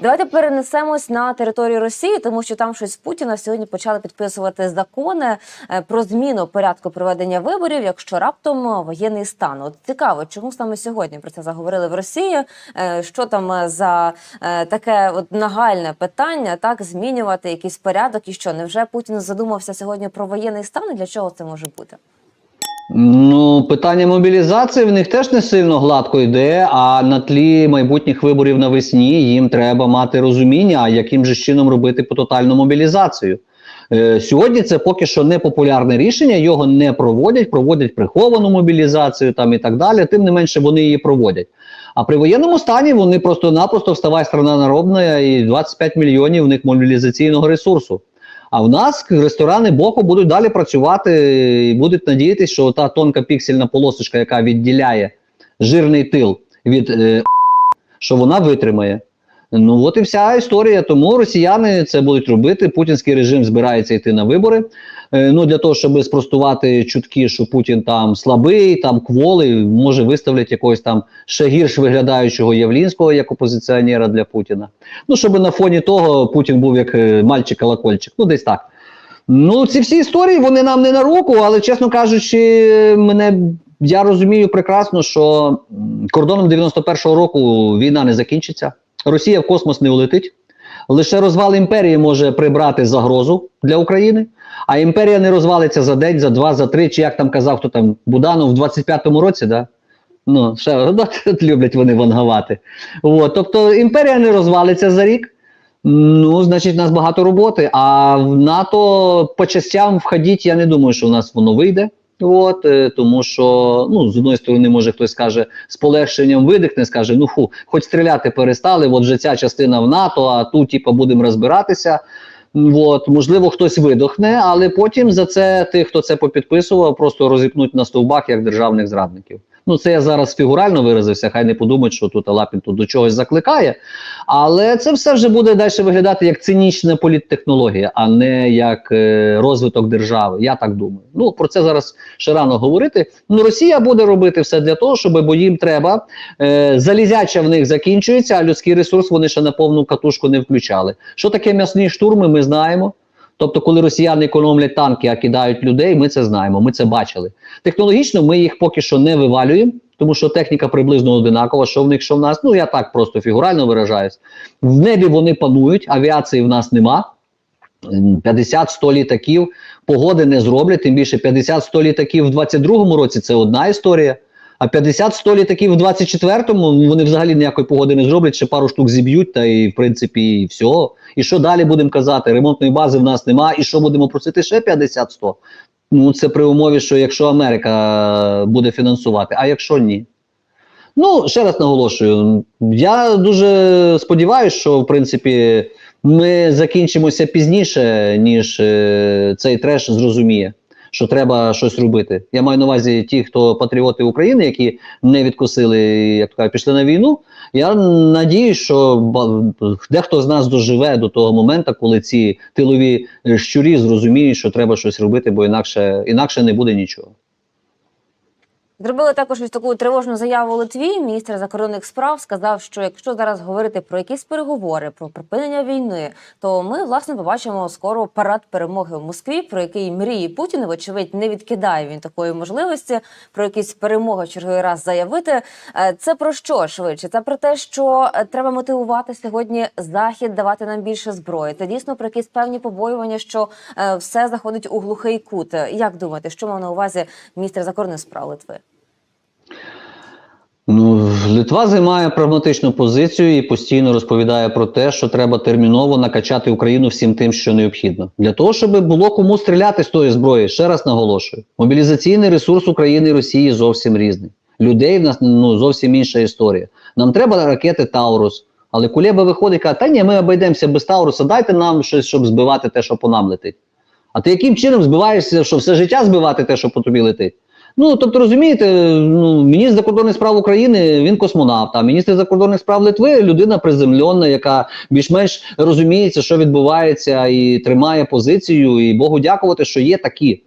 Давайте перенесемось на територію Росії, тому що там щось Путіна сьогодні почали підписувати закони е, про зміну порядку проведення виборів, якщо раптом воєнний стан. От цікаво, чому саме сьогодні про це заговорили в Росії? Е, Що там е, за е, таке от нагальне питання, так змінювати якийсь порядок і що? Невже Путін задумався сьогодні про воєнний стан? І для чого це може бути? Ну, питання мобілізації в них теж не сильно гладко йде. А на тлі майбутніх виборів навесні їм треба мати розуміння, яким же чином робити по тотальну мобілізацію. Е, сьогодні це поки що не популярне рішення, його не проводять, проводять приховану мобілізацію там і так далі. Тим не менше вони її проводять. А при воєнному стані вони просто-напросто вставай страна народна і 25 мільйонів в них мобілізаційного ресурсу. А в нас ресторани боку будуть далі працювати і будуть надіятися, що та тонка піксельна полосочка, яка відділяє жирний тил від е, що вона витримає. Ну от і вся історія. Тому росіяни це будуть робити. Путінський режим збирається йти на вибори. Е, ну для того, щоб спростувати чутки, що Путін там слабий, там кволий, може виставлять якогось там ще гірш виглядаючого Явлінського як опозиціонера для Путіна. Ну щоб на фоні того Путін був як е, мальчик-колокольчик. Ну десь так. Ну ці всі історії вони нам не на руку, але чесно кажучи, мене я розумію прекрасно, що кордоном 91-го року війна не закінчиться. Росія в космос не улетить. Лише розвал імперії може прибрати загрозу для України, а імперія не розвалиться за день, за два, за три, чи як там казав, хто там Буданов в 25-му році, да? Ну, ще ну, люблять вони вангувати. От, тобто імперія не розвалиться за рік. Ну, значить, у нас багато роботи. А в НАТО по частям входіть, я не думаю, що у нас воно вийде. От, тому що ну, з одної сторони, може хтось скаже, з полегшенням видихне, скаже, ну фу, хоч стріляти перестали, от вже ця частина в НАТО, а тут, типу, будемо розбиратися. От, можливо, хтось видохне, але потім за це тих, хто це попідписував, просто розіпнуть на стовбах як державних зрадників. Ну, це я зараз фігурально виразився, хай не подумають, що тут Лапін тут до чогось закликає. Але це все вже буде далі виглядати як цинічна політтехнологія, а не як е, розвиток держави. Я так думаю. Ну про це зараз ще рано говорити. Ну Росія буде робити все для того, щоб бо їм треба. Е, залізяча в них закінчується, а людський ресурс вони ще на повну катушку не включали. Що таке м'ясні штурми? Ми знаємо. Тобто, коли росіяни економлять танки, а кидають людей, ми це знаємо, ми це бачили. Технологічно ми їх поки що не вивалюємо, тому що техніка приблизно одинакова, що в них, що в нас. Ну я так просто фігурально виражаюсь. В небі вони панують, авіації в нас нема. 50-100 літаків погоди не зроблять, тим більше 50-100 літаків в 22-му році це одна історія. А 50-100 літаків в 24-му вони взагалі ніякої погоди не зроблять, ще пару штук зіб'ють, та і в принципі і все. І що далі будемо казати? Ремонтної бази в нас нема, і що будемо просити ще 50-100? Ну це при умові, що якщо Америка буде фінансувати, а якщо ні. Ну, ще раз наголошую, я дуже сподіваюся, що в принципі ми закінчимося пізніше, ніж е, цей треш зрозуміє, що треба щось робити. Я маю на увазі ті, хто патріоти України, які не відкусили, як то кажуть, пішли на війну. Я надіюсь, що дехто з нас доживе до того моменту, коли ці тилові щурі зрозуміють, що треба щось робити, бо інакше, інакше не буде нічого. Зробили також ось таку тривожну заяву Литві. Міністр закордонних справ сказав, що якщо зараз говорити про якісь переговори, про припинення війни, то ми власне побачимо скоро парад перемоги в Москві, про який мріє Путін. Вочевидь, не відкидає він такої можливості про якісь перемоги в черговий раз заявити. Е, Це про що швидше? Це про те, що е, треба мотивувати сьогодні захід, давати нам більше зброї. Це дійсно про якісь певні побоювання, що е, все заходить у глухий кут. Як думаєте, що мав на увазі міністр закордонних справ Литви? Литва займає прагматичну позицію і постійно розповідає про те, що треба терміново накачати Україну всім тим, що необхідно, для того, щоб було кому стріляти з тої зброї. Ще раз наголошую: мобілізаційний ресурс України і Росії зовсім різний. Людей в нас ну зовсім інша історія. Нам треба ракети Таурус. Але Кулеба виходить каже, та ні, ми обійдемося без Тауруса, дайте нам щось, щоб збивати те, що по нам летить. А ти яким чином збиваєшся, що все життя збивати те, що по тобі летить? Ну, тобто, розумієте, ну, міністр закордонних справ України він космонавт, а міністр закордонних справ Литви людина приземлена, яка більш-менш розуміється, що відбувається, і тримає позицію. І Богу дякувати, що є такі.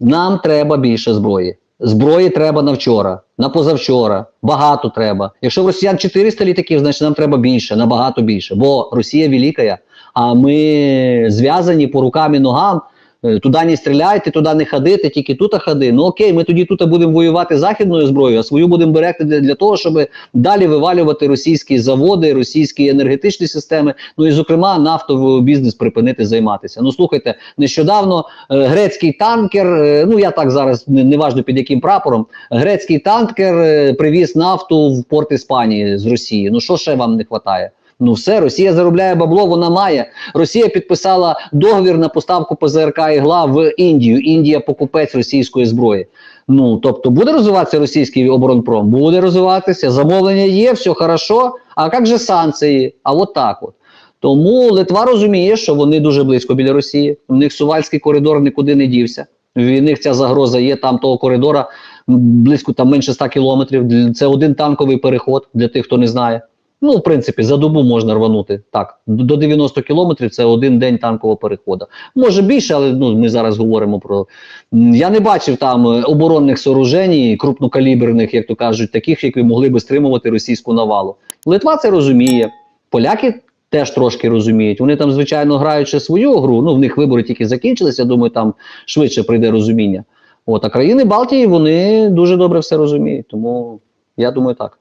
Нам треба більше зброї. Зброї треба на вчора, на позавчора. Багато треба. Якщо в росіян 400 літаків, значить нам треба більше, набагато більше. Бо Росія велика, а ми зв'язані по рукам і ногам. Е, Туди не стріляйте, туди не ходити, тільки тут ходи. Ну окей, ми тоді тут будемо воювати західною зброєю, а свою будемо берегти для, для того, щоб далі вивалювати російські заводи, російські енергетичні системи. Ну і зокрема нафтовий бізнес припинити займатися. Ну слухайте, нещодавно е, грецький танкер. е, ну я так зараз не, не важно під яким прапором. Грецький танкер е, привіз нафту в порт Іспанії з Росії. Ну що ще вам не вистачає? Ну все, Росія заробляє бабло, вона має. Росія підписала договір на поставку ПЗРК ігла в Індію. Індія покупець російської зброї. Ну тобто буде розвиватися російський оборонпром? Буде розвиватися. Замовлення є, все хорошо. А як же санкції? А от так от. Тому Литва розуміє, що вони дуже близько біля Росії. У них сувальський коридор нікуди не дівся. В них ця загроза є. Там того коридора близько там менше 100 кілометрів. Це один танковий переход для тих, хто не знає. Ну, в принципі, за добу можна рванути так. До 90 кілометрів це один день танкового переходу. Може більше, але ну ми зараз говоримо про. Я не бачив там е, оборонних сооружень, крупнокаліберних, як то кажуть, таких, які могли би стримувати російську навалу. Литва це розуміє. Поляки теж трошки розуміють. Вони там, звичайно, грають ще свою гру. Ну, в них вибори тільки закінчилися. Думаю, там швидше прийде розуміння. От, а країни Балтії вони дуже добре все розуміють. Тому я думаю, так.